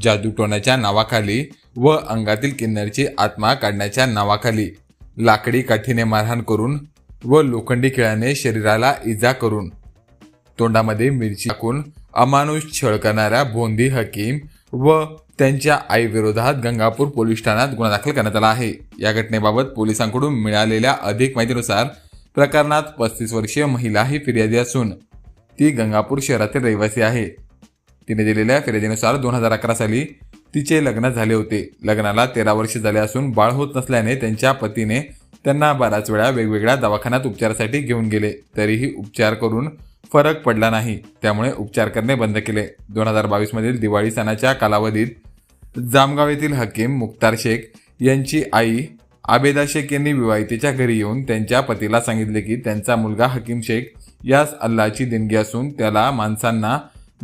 जादूटोण्याच्या नावाखाली व अंगातील किन्नरची आत्मा काढण्याच्या नावाखाली लाकडी काठीने मारहाण करून व लोखंडी खिळ्याने शरीराला इजा करून तोंडामध्ये मिरची टाकून अमानुष छळ करणाऱ्या भोंदी हकीम व त्यांच्या आईविरोधात गंगापूर पोलीस ठाण्यात गुन्हा दाखल करण्यात आला आहे. या घटनेबाबत पोलिसांकडून मिळालेल्या अधिक माहितीनुसार प्रकरणात पस्तीस वर्षीय महिला ही फिर्यादी असून ती गंगापूर शहरातील रहिवासी आहे. तिने दिलेल्या फिर्यादीनुसार दोन हजार अकरा साली तिचे लग्न झाले होते. लग्नाला तेरा वर्ष झाले असून बाळ होत नसल्याने त्यांच्या पतीने त्यांना बऱ्याच वेळा वेगवेगळ्या दवाखान्यात उपचारासाठी घेऊन गेले. तरीही उपचार करून फरक पडला नाही. त्यामुळे उपचार करणे बंद केले. दोन हजार बावीसमधील दिवाळी सणाच्या कालावधीत जामगाव येथील हकीम मुख्तार शेख यांची आई आबेदा शेख यांनी विवाहितेच्या घरी येऊन त्यांच्या पतीला सांगितले की त्यांचा मुलगा हकीम शेख यास अल्लाची देणगी असून त्याला माणसांना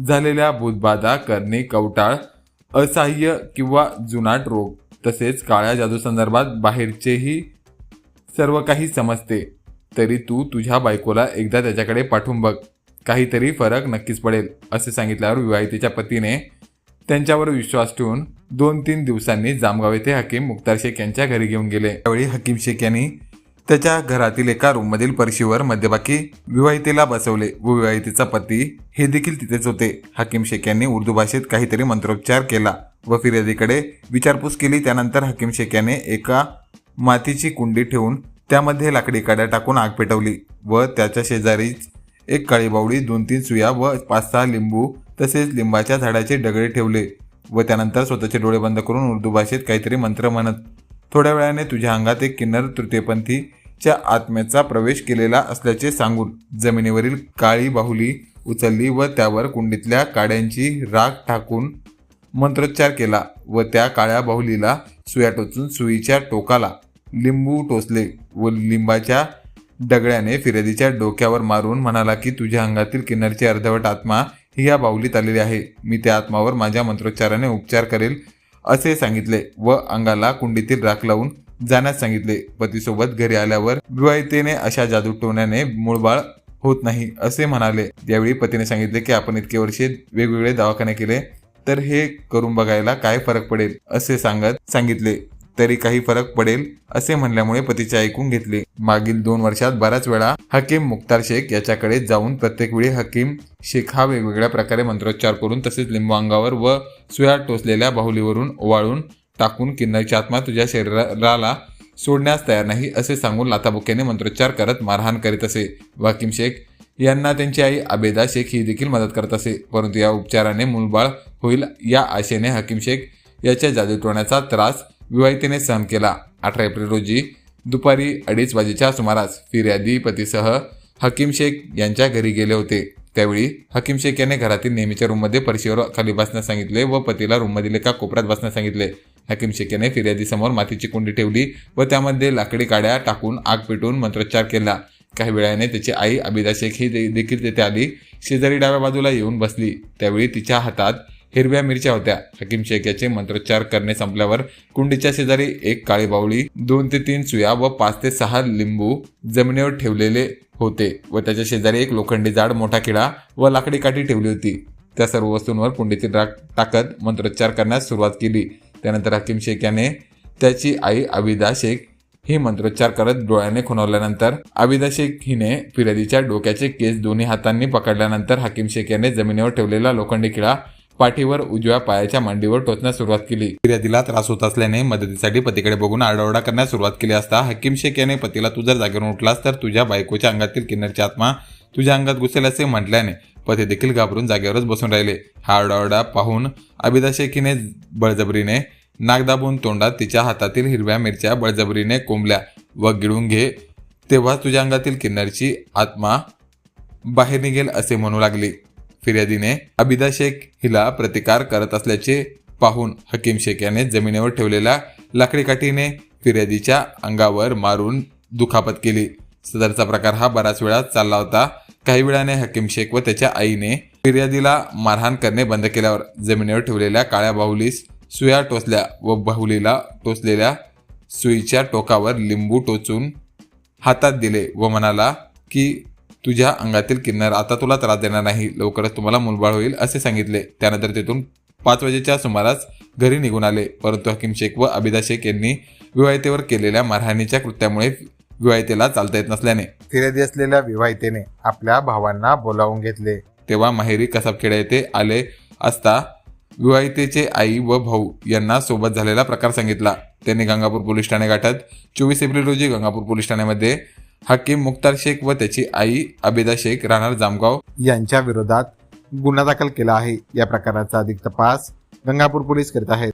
झालेल्या भूतबाधा करणे कवटाळ असह्य किंवा जुनाट रोग तसेच काळ्या जादू संदर्भात बाहेरचेही सर्व काही समजते. तरी तू तुझ्या बायकोला एकदा त्याच्याकडे पाठवून बघ. काहीतरी फरक नक्कीच पडेल असे सांगितल्यावर विवाहितेच्या पतीने त्यांच्यावर विश्वास ठेवून दोन तीन दिवसांनी जामगाव येथे हकीम मुख्तार शेख यांच्या घरी घेऊन गेले. त्यावेळी हकीम शेख यांनी त्याच्या घरातील एका रूममधील परशीवर मध्यभागी विवाहितेला बसवले व विवाहितेचा पती हे देखील तिथेच होते. हकीम शेख यांनी उर्दू भाषेत काहीतरी मंत्रोच्चार केला व फिर्यादीकडे विचारपूस केली. त्यानंतर हकीम शेख याने एका मातीची कुंडी ठेवून त्यामध्ये लाकडी काड्या टाकून आग पेटवली व त्याच्या शेजारीच एक काळीबावडी दोन तीन सुया व पाच सहा लिंबू तसेच लिंबाच्या झाडाचे डगळे ठेवले व त्यानंतर स्वतःचे डोळे बंद करून उर्दू भाषेत काहीतरी मंत्र म्हणत थोड्या वेळाने तुझ्या अंगात एक किन्नर तृतीयपंथी च्या आत्म्याचा प्रवेश केलेला असल्याचे सांगून जमिनीवरील काळी बाहुली उचलली व त्यावर कुंडीतल्या काड्यांची राख टाकून मंत्रोच्चार केला व त्या काळ्या बाहुलीला सुया टोचून सुईच्या टोकाला लिंबू टोचले व लिंबाच्या दगड्याने फिर्यादीच्या डोक्यावर मारून म्हणाला की तुझ्या अंगातील किन्नरची अर्धवट आत्मा ही या बाहुलीत आलेली आहे. मी त्या आत्मावर माझ्या मंत्रोच्चाराने उपचार करेल असे सांगितले व अंगाला कुंडीतील राख लावून जाण्यास सांगितले. पतीसोबत घरी आल्यावर विवाहितेने अशा जादू टोण्याने मूळबाळ होत नाही असे म्हणाले. यावेळी पतीने सांगितले की आपण इतके वर्षे वेगवेगळे दवाखाने केले तर हे करून बघायला काय फरक पडेल? असे सांगत सांगितले. तरी काही फरक पडेल असे म्हणल्यामुळे पतीचे ऐकून घेतले. मागील दोन वर्षात बऱ्याच वेळा हकीम मुख्तार शेख याच्याकडे जाऊन प्रत्येक वेळी हकीम शेख हा वेगवेगळ्या प्रकारे मंत्रोच्चार करून तसेच लिंबू अंगावर व सुया टोचलेल्या बाहुलीवरून ओवाळून टाकून किन्नरची आत्मा तुझ्या शरीराला सोडण्यास तयार नाही असे सांगून लाथाबुक्याने मंत्रोच्चार करत मारहाण करीत असे. वाकिम शेख यांना त्यांची आई आबेदा शेख ही देखील मदत करत असे. परंतु या उपचाराने मूलबाळ होईल या आशेने हकीम शेख याच्या जादूटोण्याचा त्रास विवाहितेने सहन केला. अठरा एप्रिल रोजी दुपारी अडीच वाजेच्या सुमारास फिर्यादी पतीसह हकीम शेख यांच्या घरी गेले होते. त्यावेळी हकीम शेख याने घरातील नेहमीच्या रूममध्ये परशीवर खाली बसण्यास सांगितले व पतीला रूममधील एका कोपऱ्यात बसण्यास सांगितले. हकीम शेख याने फिर्यादीसमोर मातीची कुंडी ठेवली व त्यामध्ये लाकडी काड्या टाकून आग पेटवून मंत्रोच्चार केला. काही वेळाने त्याची आई अबिदा शेख ही देखील तेथे आली. शेजारी डाव्या बाजूला येऊन बसली. त्यावेळी तिच्या हातात हिरव्या मिरच्या होत्या. हकीम शेख याचे मंत्रोच्चार करणे संपल्यावर कुंडीच्या शेजारी एक काळी बावळी दोन ते तीन सुया व पाच ते सहा लिंबू जमिनीवर ठेवलेले होते व त्याच्या शेजारी एक लोखंडी जाड मोठा किडा व लाकडी काठी ठेवली होती. त्या सर्व वस्तूंवर कुंडीतील राख टाकत मंत्रोच्चार करण्यास सुरुवात केली. त्यानंतर हकीम शेख याने त्याची आई अविदा शेख ही मंत्रोच्चार करत डोळ्याने खुणावल्यानंतर आबिदा शेख हिने फिर्यादीच्या डोक्याचे केस दोन्ही हातांनी पकडल्यानंतर हकीम शेख याने जमिनीवर ठेवलेला लोखंडी खिळा पाठीवर उजव्या पायाच्या मांडीवर टोचण्यास सुरुवात केली. फिर्यादीला त्रास होत असल्याने मदतीसाठी पतीकडे बघून आरडाओरडा करण्यास सुरुवात केली असता हकीम शेख याने पतीला तू जर जागेवर उठलास तर तुझ्या बायकोच्या अंगातील किन्नरची आत्मा तुझ्या अंगात घुसेल असे म्हटल्याने व ते देखील घाबरून जागेवरच बसून राहिले. हा आरडाओरडा पाहून अबिदा शेख बळजबरीने नाक दाबून तोंडात तिच्या हातातील हिरव्या मिरच्या बळजबरीने कोंबल्या व गिळून घे. तेव्हा तुझ्या अंगातील किन्नरची आत्मा बाहेर निघेल असे म्हणू लागली. फिर्यादीने अबिदा शेख हिला प्रतिकार करत असल्याचे पाहून हकीम शेख याने जमिनीवर ठेवलेल्या लाकडी काठीने फिर्यादीच्या अंगावर मारून दुखापत केली. सदरचा प्रकार हा बराच वेळा चालला होता. काही वेळाने हकीम शेख व त्याच्या आईने फिर्यादीला मारहाण करणे बंद केल्यावर जमिनीवर ठेवलेल्या काळ्या बाहुलीस सुया टोचल्या व बाहुलीला टोचलेल्या सुईच्या टोकावर लिंबू टोचून हातात दिले व म्हणाला की तुझ्या अंगातील किन्नर आता तुला त्रास देणार नाही. लवकरच तुम्हाला मुलबाळ होईल असे सांगितले. त्यानंतर तेथून पाच वाजेच्या सुमारास घरी निघून आले. परंतु हकीम शेख व अबिदा शेख यांनी विवाहितेवर केलेल्या मारहाणीच्या कृत्यामुळे विवाहितेला चालता येत नसल्याने. फिर्यादी असलेल्या विवाहितेने आपल्या भावांना बोलावून घेतले. तेव्हा माहेरी कसाबखेडा येथे आले असता विवाहितेचे आई व भाऊ यांना सोबत झालेला प्रकार सांगितला. त्यांनी गंगापूर पोलीस ठाणे गाठत चोवीस एप्रिल रोजी गंगापूर पोलीस ठाण्यामध्ये हकीम मुख्तार शेख व त्याची आई अबिदा शेख राहणार जामगाव यांच्या विरोधात गुन्हा दाखल केला आहे. या प्रकाराचा अधिक तपास गंगापूर पोलीस करीत आहेत.